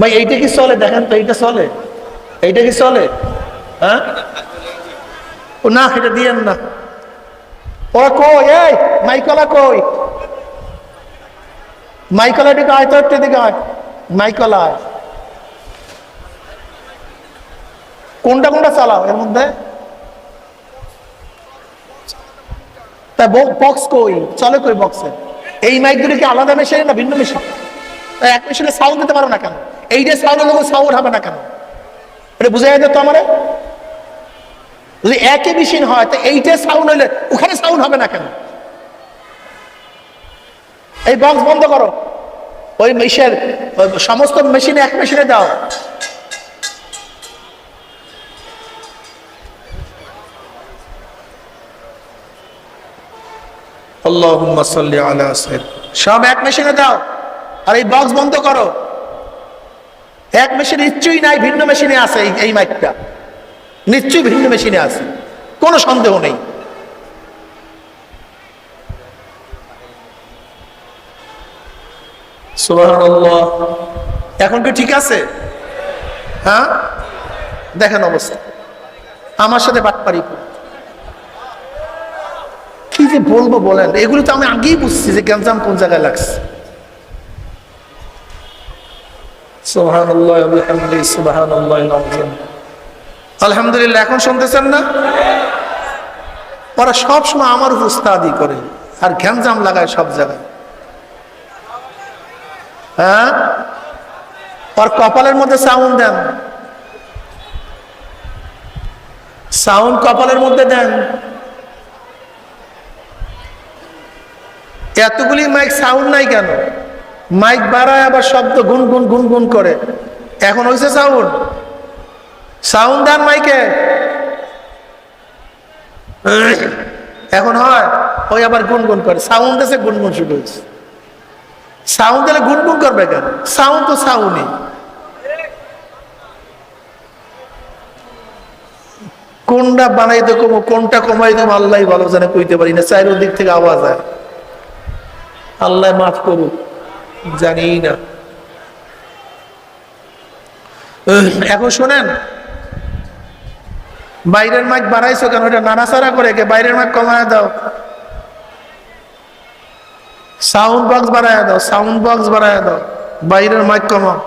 ভাই, এইটা কি চলে? দেখেন তো, এইটা চলে। এইটা কি চলে? হ্যাঁ? ও না এটা দিয়েন না। ওরা কই? এই, মাইকলা কই? মাইকলা দিকে আয় তো একটু দিকে আয়। মাইকলা আয়। কোনটা কোনটা চালাও এর মধ্যে? তা বক্স কই? চলে কই বক্সে এই মাইক মাইকগুলি কি আলাদা মেশিন না ভিন্ন মেশিন? এক মেশিনে সাউন্ড দিতে পারো না কেন? এইটা সাউন্ড লোক সাউন্ড হবে না কেন? এটা বুঝে যেত তো আমারে। যদি একই মেশিন হয়, তো এইটা সাউন্ড হইলে ওখানে সাউন্ড হবে না কেন? এই বক্স বন্ধ করো। ওই মেশিনের, সমস্ত মেশিনে এক মেশিনে দাও। সব এক মেশিনে দাও। আর এই বক্স বন্ধ করো। এক মেশিন নিশ্চয়ই নাই ভিন্ন মেশিনে আছে এই- মাইকটা। নিশ্চয়ই ভিন্ন মেশিনে আছে। কোনো সন্দেহ নেই। এখন কি ঠিক আছে? হ্যাঁ? দেখেন অবস্থা। আমার সাথে বাটপারি। কি যে বলব বলেন? এগুলো তো আমি আগেই বুঝছি যে গ্যাঞ্জাম কোন জায়গায় লাগছে। বিহামদিহি সুবহানাল্লাহিল আযীম আলহামদুলিল্লাহ, এখন শুনতেছেন না? ওরা সব সময় আমার উপর উস্তাদি করে আর গ্যাঞ্জাম লাগায় সব জায়গায়। হ্যাঁ? ওর কপালের মধ্যে সাউন্ড দেন। সাউন্ড কপালের মধ্যে দেন। এতগুলি মাইক সাউন্ড নাই কেন? মাইক বাড়ায় আবার শব্দ গুন গুন গুন গুন করে। এখন হয়েছে সাউন্ড। সাউন্ড দেন মাইকে। এখন হয়, ওই আবার গুনগুন করে। সাউন্ড এসে গুনগুন শুরু হয়েছে সাউন্ড দিলে গুনগুন করবে কেন? সাউন্ড তো সাউন্ডই। কোনটা বানাইতে কমো, কোনটা কমাই দেবো আল্লাহ ভালো জানে, কইতে পারি না। চাইর দিক থেকে আওয়াজ হয় আল্লাহ মাফ করুক। জানি না এখন শোনেন, বাইরের মাছ বাড়াইছো কেন? এটা নাড়াচাড়া করে কে? বাইরের মাছ কমায় দাও। সাউন্ড বক্স বাড়ায় দাও সাউন্ড বক্স বাড়ায় দাও। বাইরের মাইক কমাও।